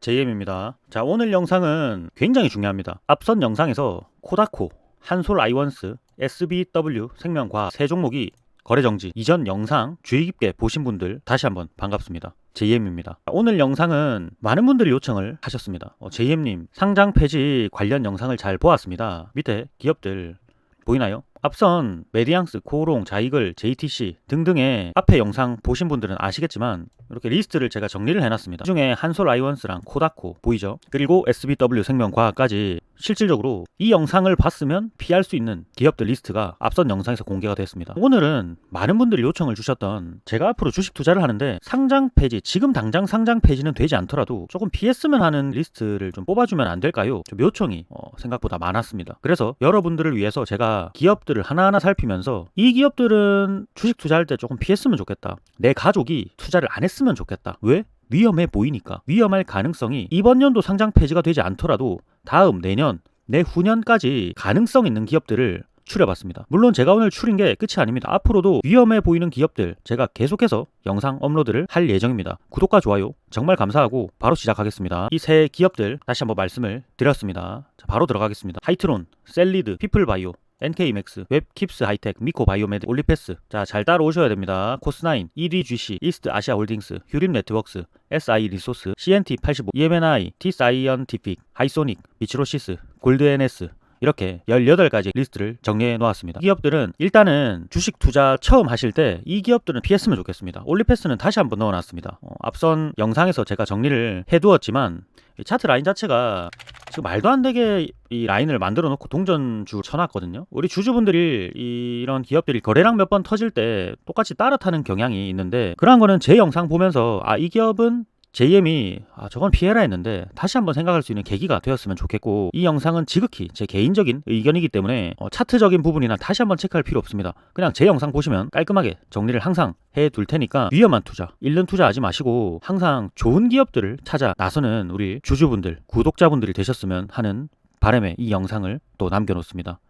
JM입니다. 자, 오늘 영상은 굉장히 중요합니다. 앞선 영상에서 코다코, 한솔 아이원스, SBW 생명과 세 종목이 거래 정지 이전 영상 주의 깊게 보신 분들 다시 한번 반갑습니다. JM입니다. 오늘 영상은 많은 분들이 요청을 하셨습니다. 어, JM님 상장 폐지 관련 영상을 잘 보았습니다. 밑에 기업들 보이나요? 앞선 메디앙스, 코오롱, 자이글, JTC 등등의 앞에 영상 보신 분들은 아시겠지만 이렇게 리스트를 제가 정리를 해놨습니다. 그 중에 한솔 아이원스랑 코다코 보이죠? 그리고 SBW 생명과학까지 실질적으로 이 영상을 봤으면 피할 수 있는 기업들 리스트가 앞선 영상에서 공개가 됐습니다. 오늘은 많은 분들이 요청을 주셨던 제가 앞으로 주식 투자를 하는데 상장 폐지, 지금 당장 상장 폐지는 되지 않더라도 조금 피했으면 하는 리스트를 좀 뽑아주면 안 될까요? 좀 요청이 어, 생각보다 많았습니다. 그래서 여러분들을 위해서 제가 기업들을 하나하나 살피면서 이 기업들은 주식 투자할 때 조금 피했으면 좋겠다. 내 가족이 투자를 안 했으면 좋겠다. 왜? 위험해 보이니까 위험할 가능성이 이번 연도 상장 폐지가 되지 않더라도 다음 내년 내후년까지 가능성 있는 기업들을 추려봤습니다. 물론 제가 오늘 추린 게 끝이 아닙니다. 앞으로도 위험해 보이는 기업들 제가 계속해서 영상 업로드를 할 예정입니다. 구독과 좋아요 정말 감사하고 바로 시작하겠습니다. 이 세 기업들 다시 한번 말씀을 드렸습니다. 자, 바로 들어가겠습니다. 하이트론, 셀리드, 피플바이오, NK맥스, 웹킵스 하이텍, 미코 바이오메드, 올리패스. 자, 잘 따라오셔야 됩니다. 코스나인, EDGC, 이스트 아시아 홀딩스, 휴림 네트워크스, SI 리소스, CNT 85, EMNI, T 사이언 티픽, 하이소닉, 비치로시스, 골드NS, 이렇게 18가지 리스트를 정리해 놓았습니다. 이 기업들은 일단은 주식 투자 처음 하실 때 이 기업들은 피했으면 좋겠습니다. 올리패스는 다시 한번 넣어 놨습니다. 어, 앞선 영상에서 제가 정리를 해 두었지만 이 차트 라인 자체가 지금 말도 안 되게 이 라인을 만들어 놓고 동전주 쳐놨거든요. 우리 주주분들이 이- 이 런 기업들이 거래량 몇 번 터질 때 똑같이 따라 타는 경향이 있는데 그러한 거는 제 영상 보면서 아 이 기업은 JM이 아 저건 피해라 했는데 다시 한번 생각할 수 있는 계기가 되었으면 좋겠고 이 영상은 지극히 제 개인적인 의견이기 때문에 어, 차트적인 부분이나 다시 한번 체크할 필요 없습니다. 그냥 제 영상 보시면 깔끔하게 정리를 항상 해 둘 테니까 위험한 투자, 잃는 투자하지 마시고 항상 좋은 기업들을 찾아 나서는 우리 주주분들, 구독자분들이 되셨으면 하는 바람에 이 영상을 또 남겨놓습니다.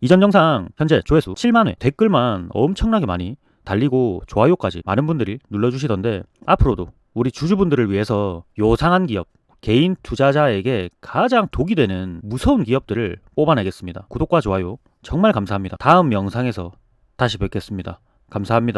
이전 영상 현재 조회수 7만회 댓글만 엄청나게 많이 달리고 좋아요까지 많은 분들이 눌러주시던데 앞으로도 우리 주주분들을 위해서 요상한 기업 개인 투자자에게 가장 독이 되는 무서운 기업들을 뽑아내겠습니다. 구독과 좋아요 정말 감사합니다. 다음 영상에서 다시 뵙겠습니다. 감사합니다.